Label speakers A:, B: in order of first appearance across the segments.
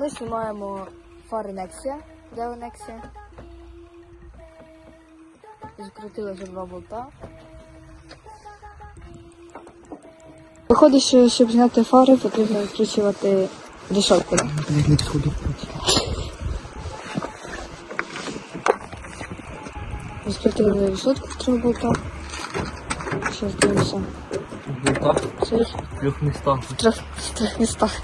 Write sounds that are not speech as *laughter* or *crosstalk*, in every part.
A: Ми знімаємо фари Nexia, Deo Nexia. Закрутили вже два болта. Виходить, що щоб зняти фари, потрібно відкручувати
B: підходить.
A: Розкрутили рішотку в трьох болтах. Зараз дивимося.
B: Так,
A: Цей
B: в трьох містах.
A: в трьох містах.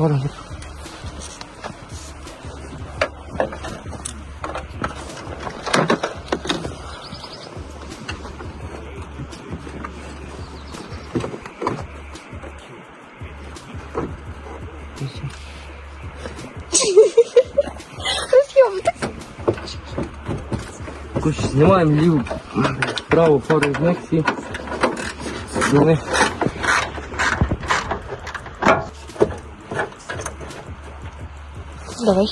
B: Фара. Короче, знімаємо ліву, праву фару з Нексі. Вони
A: Давай.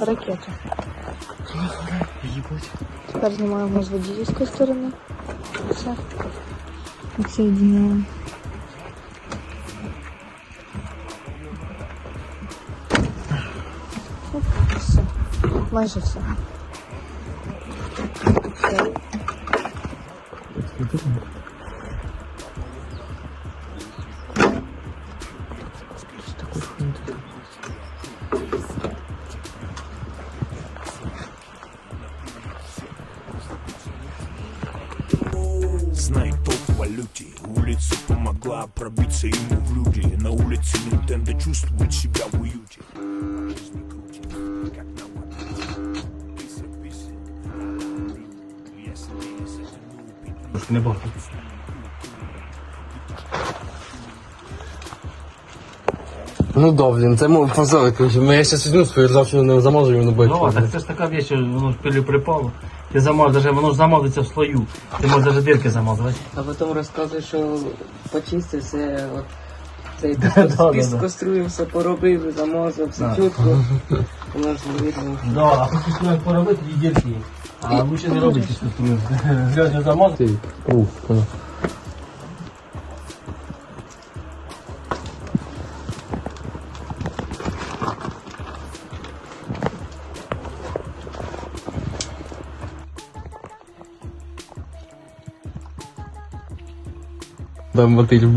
A: Ракета.
B: їбать.
A: Тепер знімаємо з водійської сторони. Все. Відсоединяємо. Все.
C: Знай толк в валюте. Улица помогла пробиться ему в люди. На улице Nintendo чувствует себя в уюте
B: Не бачу. Ну да, блін, це мов позор, короче. Я зараз візьму свою ржавчину не замажу і воно буде.
D: Ну, а так це ж така вещь, що воно ж пилю припало. Ти даже, воно ж замазується в слою. Ти можеш даже дирки замазувати.
E: А потім розказує, що почистив все, от цей *laughs*
D: Да-да-да.
E: все поробив, замазав, все
D: Да.
E: чітко. *laughs* Воно ж не видно.
D: Да, а що поробити, і дірки. є. А лучше не робити структуру. Грязно замазати.
B: Ух, понял. Да, мотиль в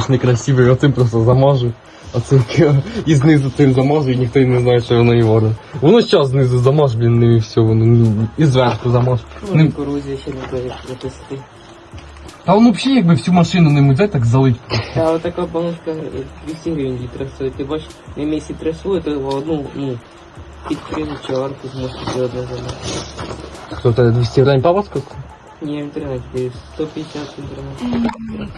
B: ж некрасивий, а цим просто замажу. А це і знизу цим замажу, і ніхто й не знає, що воно і варить. Воно зараз знизу замаж, блін, ну і все, воно ну, і зверху замаж.
E: Ну,
B: Ну,
E: корозія ще не буде записати.
B: а воно взагалі якби всю машину не взяти, так залить.
E: Та отака баночка е, 200 гривень літра стоїть. Ти бачиш, на місці трясу, то його одну, ну, підкрили чи арку зможеш піти одне замовити.
B: Хто тебе 200 гривень папа сказав?
E: Ні, в інтернеті, 150 в інтернеті.